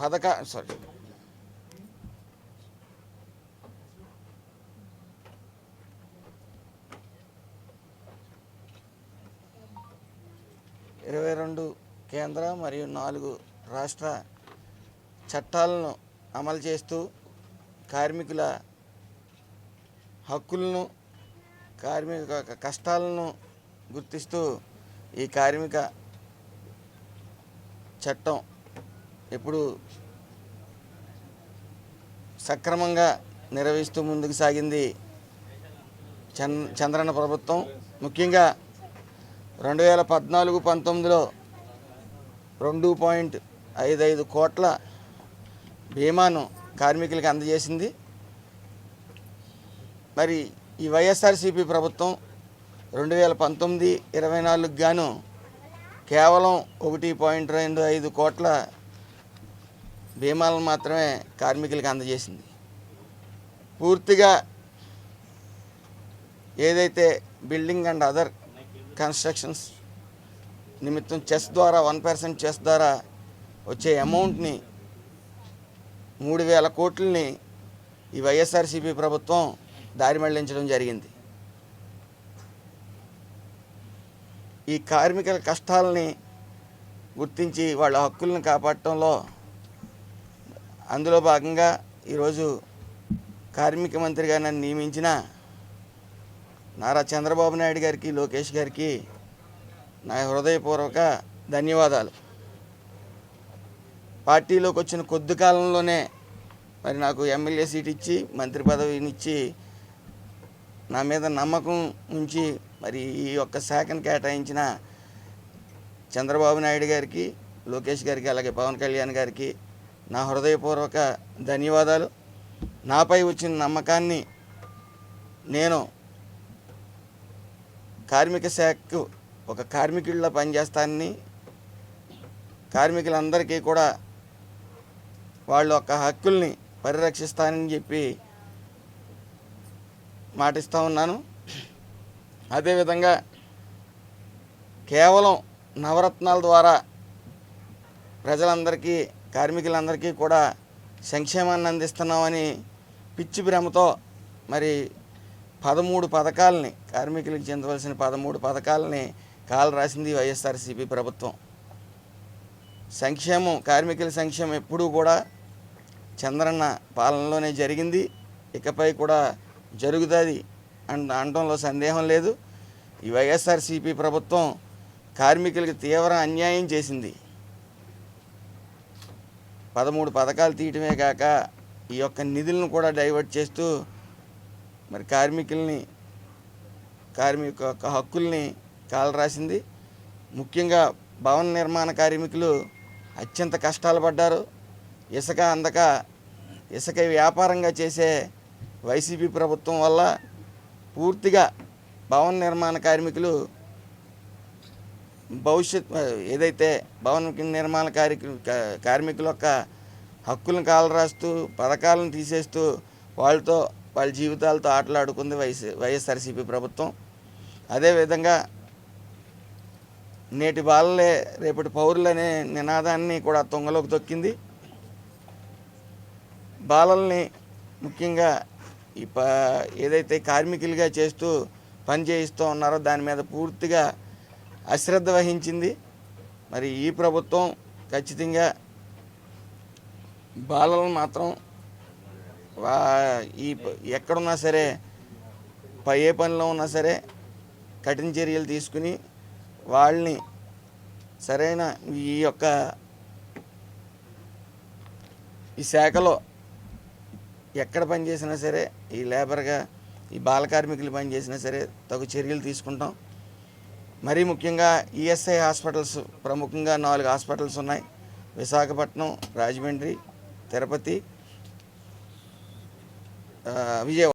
పథక సారీ ఇరవై రెండు కేంద్ర మరియు నాలుగు రాష్ట్ర చట్టాలను అమలు చేస్తూ కార్మికుల హక్కులను కార్మిక కష్టాలను గుర్తిస్తూ ఈ కార్మిక చట్టం ఎప్పుడు సక్రమంగా నిర్వహిస్తూ ముందుకు సాగింది చంద్ర చంద్రన్న ప్రభుత్వం. ముఖ్యంగా రెండు వేల పద్నాలుగు పంతొమ్మిదిలో రెండు పాయింట్ ఐదు ఐదు కోట్ల బీమాను కార్మికులకు అందజేసింది. మరి ఈ వైఎస్ఆర్సీపీ ప్రభుత్వం రెండు వేల పంతొమ్మిది ఇరవై నాలుగు గాను కేవలం ఒకటి పాయింట్ రెండు ఐదు కోట్ల బీమాలను మాత్రమే కార్మికులకు అందజేసింది. పూర్తిగా ఏదైతే బిల్డింగ్ అండ్ అదర్ కన్స్ట్రక్షన్స్ నిమిత్తం చెస్ ద్వారా వన్ పర్సెంట్ చెస్ ద్వారా వచ్చే అమౌంట్ని మూడు వేల కోట్లని ఈ వైఎస్ఆర్సీపీ ప్రభుత్వం దారి మళ్ళించడం జరిగింది. ఈ కార్మికుల కష్టాలని గుర్తించి వాళ్ళ హక్కులను కాపాడటంలో అందులో భాగంగా ఈరోజు కార్మిక మంత్రిగా నన్ను నియమించిన నారా చంద్రబాబు నాయుడు గారికి లోకేష్ గారికి నా హృదయపూర్వక ధన్యవాదాలు. పార్టీలోకి వచ్చిన కొద్ది కాలంలోనే మరి నాకు ఎమ్మెల్యే సీట్ ఇచ్చి మంత్రి పదవినిచ్చి నా మీద నమ్మకం ఉంచి మరి ఈ యొక్క శాఖను కేటాయించిన చంద్రబాబు నాయుడు గారికి లోకేష్ గారికి అలాగే పవన్ కళ్యాణ్ గారికి నా హృదయపూర్వక ధన్యవాదాలు. నాపై వచ్చిన నమ్మకాన్ని నేను కార్మిక శాఖకు ఒక కార్మికుడిలో పనిచేస్తానని కార్మికులందరికీ కూడా వాళ్ళ యొక్క హక్కుల్ని పరిరక్షిస్తానని చెప్పి మాటిస్తూ ఉన్నాను. అదేవిధంగా కేవలం నవరత్నాల ద్వారా ప్రజలందరికీ కార్మికులందరికీ కూడా సంక్షేమాన్ని అందిస్తున్నామని పిచ్చి భ్రమతో మరి పదమూడు పథకాలని కార్మికులకు చెందవలసిన పదమూడు పథకాలని కాలు రాసింది వైఎస్ఆర్సీపీ ప్రభుత్వం. సంక్షేమం కార్మికుల సంక్షేమం ఎప్పుడూ కూడా చంద్రన్న పాలనలోనే జరిగింది. ఇకపై కూడా జరుగుతుంది అంట అనడంలో సందేహం లేదు. ఈ వైఎస్ఆర్సీపీ ప్రభుత్వం కార్మికులకు తీవ్ర అన్యాయం చేసింది. పదమూడు పథకాలు తీయటమే కాక ఈ యొక్క నిధులను కూడా డైవర్ట్ చేస్తూ మరి కార్మికుల్ని కార్మిక యొక్క హక్కుల్ని కాలరాసింది. ముఖ్యంగా భవన నిర్మాణ కార్మికులు అత్యంత కష్టాలు పడ్డారు. ఇసుక అందక ఇసుక వ్యాపారంగా చేసే వైసీపీ ప్రభుత్వం వల్ల పూర్తిగా భవన నిర్మాణ కార్మికులు భవిష్యత్ ఏదైతే భవన నిర్మాణ కార్మికులు కార్మికుల యొక్క హక్కులను కాలరాస్తూ పథకాలను తీసేస్తూ వాళ్ళతో వాళ్ళ జీవితాలతో ఆటలాడుకుంది వైఎస్ వైఎస్ఆర్సీపీ ప్రభుత్వం. అదేవిధంగా నేటి బాలలే రేపటి పౌరులనే నినాదాన్ని కూడా తొంగలోకి తొక్కింది. బాలల్ని ముఖ్యంగా ఈ ఏదైతే కార్మికులుగా చేస్తూ పని చేయిస్తూ ఉన్నారో దాని మీద పూర్తిగా అశ్రద్ధ వహించింది. మరి ఈ ప్రభుత్వం ఖచ్చితంగా బాలలను మాత్రం వా ఈ ఎక్కడున్నా సరే ఏ పనిలో ఉన్నా సరే కఠిన చర్యలు తీసుకుని వాళ్ళని సరైన ఈ యొక్క ఈ శాఖలో ఎక్కడ పని చేసినా సరే ఈ లేబర్గా ఈ బాల కార్మికులు పనిచేసినా సరే తగు చర్యలు తీసుకుంటాం. మరీ ముఖ్యంగా ఈఎస్ఐ హాస్పిటల్స్ ప్రముఖంగా నాలుగు హాస్పిటల్స్ ఉన్నాయి. విశాఖపట్నం రాజమండ్రి తిరుపతి విజయవాడ.